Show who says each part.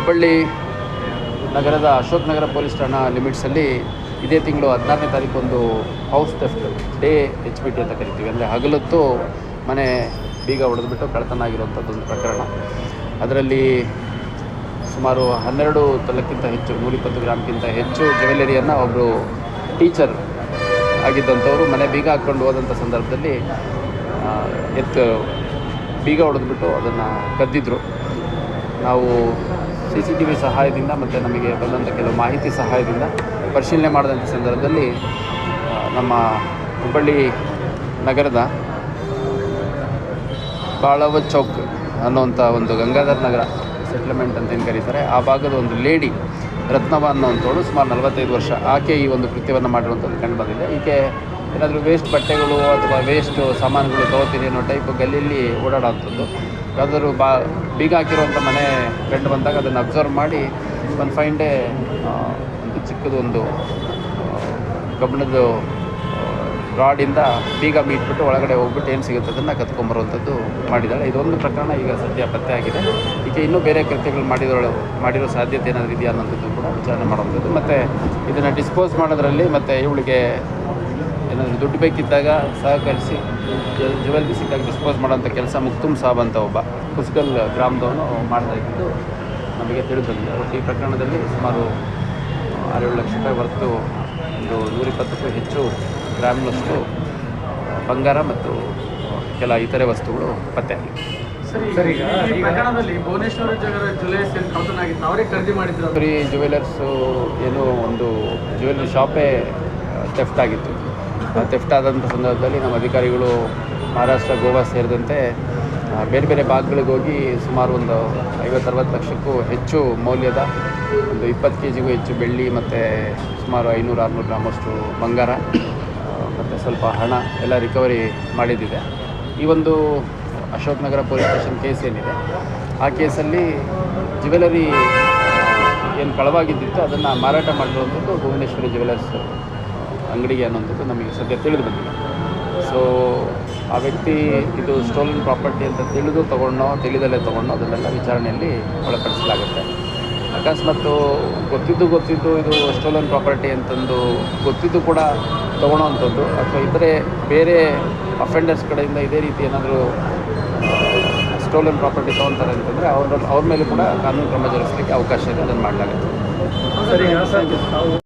Speaker 1: ಹುಬ್ಬಳ್ಳಿ ನಗರದ ಅಶೋಕ್ ನಗರ ಪೊಲೀಸ್ ಠಾಣಾ ಲಿಮಿಟ್ಸಲ್ಲಿ ಇದೇ ತಿಂಗಳು ಹದಿನಾರನೇ ತಾರೀಕು ಒಂದು house theft day H B T ಅಂತ ಕರಿತೀವಿ. ಅಂದರೆ ಹಗಲೊತ್ತು ಮನೆ ಬೀಗ ಹೊಡೆದ್ಬಿಟ್ಟು ಕಳ್ಳತನ ಆಗಿರುವಂಥದ್ದು ಒಂದು ಪ್ರಕರಣ. ಅದರಲ್ಲಿ ಸುಮಾರು ಹನ್ನೆರಡು ತಲಕ್ಕಿಂತ ಹೆಚ್ಚು, ನೂರಿಪ್ಪತ್ತು ಗ್ರಾಮ್ಗಿಂತ ಹೆಚ್ಚು ಜ್ಯುವೆಲರಿಯನ್ನು ಒಬ್ಬರು ಟೀಚರ್ ಆಗಿದ್ದಂಥವರು ಮನೆ ಬೀಗ ಹಾಕ್ಕೊಂಡು ಹೋದಂಥ ಸಂದರ್ಭದಲ್ಲಿ ಎತ್ತು ಬೀಗ ಹೊಡೆದ್ಬಿಟ್ಟು ಅದನ್ನು ಕದ್ದಿದ್ರು. ನಾವು ಸಿ ಸಿ ಟಿ ವಿ ಸಹಾಯದಿಂದ ಮತ್ತು ನಮಗೆ ಬಂದಂಥ ಕೆಲವು ಮಾಹಿತಿ ಸಹಾಯದಿಂದ ಪರಿಶೀಲನೆ ಮಾಡಿದಂಥ ಸಂದರ್ಭದಲ್ಲಿ ನಮ್ಮ ಹುಬ್ಬಳ್ಳಿ ನಗರದ ಬಾಳವ ಚೌಕ್ ಅನ್ನುವಂಥ ಒಂದು ಗಂಗಾಧರ್ ನಗರ ಸೆಟ್ಲ್ಮೆಂಟ್ ಅಂತ ಏನು ಕರೀತಾರೆ, ಆ ಭಾಗದ ಒಂದು ಲೇಡಿ ರತ್ನವ ಅನ್ನೋವಂಥವಳು ಸುಮಾರು ನಲವತ್ತೈದು ವರ್ಷ ಆಕೆ ಈ ಒಂದು ಕೃತ್ಯವನ್ನು ಮಾಡಿರುವಂಥದ್ದು ಕಂಡು ಬಂದಿದೆ. ಈಕೆ ಏನಾದರೂ ವೇಸ್ಟ್ ಬಟ್ಟೆಗಳು ಅಥವಾ ವೇಸ್ಟ್ ಸಾಮಾನುಗಳು ತಗೋತೀನಿ ಅನ್ನೋ ಟೈಪ್ ಗಲ್ಲಿಯಲ್ಲಿ ಓಡಾಡೋಂಥದ್ದು ಯಾವುದಾದ್ರು ಬಾ ಬೀಗ ಹಾಕಿರುವಂಥ ಮನೆ ಕಂಡು ಬಂದಾಗ ಅದನ್ನು ಅಬ್ಸರ್ವ್ ಮಾಡಿ ಒಂದು ಫೈನ್ ಡೇ ಒಂದು ಚಿಕ್ಕದು ಒಂದು ಕಬ್ಬಿಣದ ರಾಡಿಂದ ಬೀಗ ಮೀಟ್ಬಿಟ್ಟು ಒಳಗಡೆ ಹೋಗ್ಬಿಟ್ಟು ಏನು ಸಿಗುತ್ತೆ ಅದನ್ನು ಕತ್ಕೊಂಬರುವಂಥದ್ದು ಮಾಡಿದ್ದಾಳೆ. ಇದೊಂದು ಪ್ರಕರಣ ಈಗ ಸದ್ಯ ಪತ್ತೆ ಆಗಿದೆ. ಈಗ ಇನ್ನೂ ಬೇರೆ ಕೃತ್ಯಗಳು ಮಾಡಿರೋ ಮಾಡಿರೋ ಸಾಧ್ಯತೆ ಏನಾದರೂ ಇದೆಯಾ ಅನ್ನೋಂಥದ್ದು ಕೂಡ ವಿಚಾರಣೆ ಮಾಡುವಂಥದ್ದು. ಮತ್ತು ಇದನ್ನು ಡಿಸ್ಪೋಸ್ ಮಾಡೋದ್ರಲ್ಲಿ ಮತ್ತು ಇವಳಿಗೆ ಏನಾದರೂ ದುಡ್ಡು ಬೇಕಿದ್ದಾಗ ಸಹಕರಿಸಿ ಜುವೆಲ್ರಿ ಸಿಕ್ಕಾಗಿ ಡಿಸ್ಪೋಸ್ ಮಾಡೋಂಥ ಕೆಲಸ ಮುಕ್ತುಮ್ ಸಾಬ್ ಅಂತ ಒಬ್ಬ ಕುಸ್ಕಲ್ ಗ್ರಾಮದವನು ಮಾಡ್ತಾ ಇದ್ದು ನಮಗೆ ತಿಳಿದು ಬಂದಿದೆ ಒಟ್ಟು ಈ ಪ್ರಕರಣದಲ್ಲಿ ಸುಮಾರು ಆರೇಳು ಲಕ್ಷ ರೂಪಾಯಿ ಹೊರತು ಒಂದು ನೂರಿಪ್ಪತ್ತಕ್ಕೂ ಹೆಚ್ಚು ಗ್ರಾಮ್ನಷ್ಟು ಬಂಗಾರ ಮತ್ತು ಕೆಲ ಇತರೆ ವಸ್ತುಗಳು ಪತ್ತೆಯಾಗಿವೆ
Speaker 2: ಸರ್ ಈಗ ಈ ಪ್ರಕರಣದಲ್ಲಿ ಭುವನೇಶ್ವರ ಜಗರ ಜ್ಯುವೆಲರ್ಸ್ ಏನು
Speaker 1: ಒಂದು ಜುವೆಲ್ಲರಿ ಶಾಪೇ ಥೆಫ್ಟ್ ಆಗಿತ್ತು. ಥೆಫ್ಟ್ ಆದಂಥ ಸಂದರ್ಭದಲ್ಲಿ ನಮ್ಮ ಅಧಿಕಾರಿಗಳು ಮಹಾರಾಷ್ಟ್ರ, ಗೋವಾ ಸೇರಿದಂತೆ ಬೇರೆ ಬೇರೆ ಭಾಗಗಳಿಗೆ ಹೋಗಿ ಸುಮಾರು ಒಂದು ಐವತ್ತರವತ್ತು ಲಕ್ಷಕ್ಕೂ ಹೆಚ್ಚು ಮೌಲ್ಯದ ಒಂದು ಇಪ್ಪತ್ತು ಕೆ ಜಿಗೂ ಹೆಚ್ಚು ಬೆಳ್ಳಿ ಮತ್ತು ಸುಮಾರು ಐನೂರು ಆರುನೂರು ಗ್ರಾಮಷ್ಟು ಬಂಗಾರ ಮತ್ತು ಸ್ವಲ್ಪ ಹಣ ಎಲ್ಲ ರಿಕವರಿ ಮಾಡಿದ್ದಿದೆ. ಈ ಒಂದು Ashok Nagar police station case ಏನಿದೆ, ಆ ಕೇಸಲ್ಲಿ ಜ್ಯುವೆಲರಿ ಏನು ಕಳವಾಗಿದ್ದಿತ್ತು, ಅದನ್ನು ಮಾರಾಟ ಮಾಡಿರುವಂಥದ್ದು ಭುವನೇಶ್ವರಿ ಜ್ಯುವೆಲರ್ಸ್ ಅಂಗಡಿಗೆ ಅನ್ನೋಂಥದ್ದು ನಮಗೆ ಸದ್ಯ ತಿಳಿದು ಬಂದಿದೆ. ಸೊ ಆ ವ್ಯಕ್ತಿ ಇದು ಸ್ಟೋಲನ್ ಪ್ರಾಪರ್ಟಿ ಅಂತ ತಿಳಿದು ತೊಗೊಂಡೋ, ತಿಳಿದಲ್ಲೇ ತೊಗೊಂಡೋ ಅದನ್ನೆಲ್ಲ ವಿಚಾರಣೆಯಲ್ಲಿ ಒಳಪಡಿಸಲಾಗುತ್ತೆ. ಅಕಸ್ಮಾತ್ ಗೊತ್ತಿದ್ದು ಗೊತ್ತಿದ್ದು ಇದು ಸ್ಟೋಲನ್ ಪ್ರಾಪರ್ಟಿ ಅಂತಂದು ಗೊತ್ತಿದ್ದು ಕೂಡ ತೊಗೊಳೋವಂಥದ್ದು ಅಥವಾ ಇತರೆ ಬೇರೆ ಅಫೆಂಡರ್ಸ್ ಕಡೆಯಿಂದ ಇದೇ ರೀತಿ ಏನಾದರೂ ಸ್ಟೋಲನ್ ಪ್ರಾಪರ್ಟಿ ತೊಗೊತಾರೆ ಅಂತಂದರೆ ಅವ್ರ ಅವ್ರ ಮೇಲೆ ಕೂಡ ಕಾನೂನು ಕ್ರಮ ಜರುಗಿಸಲಿಕ್ಕೆ ಅವಕಾಶ ಇದೆ, ಅದನ್ನು ಮಾಡಲಾಗುತ್ತೆ.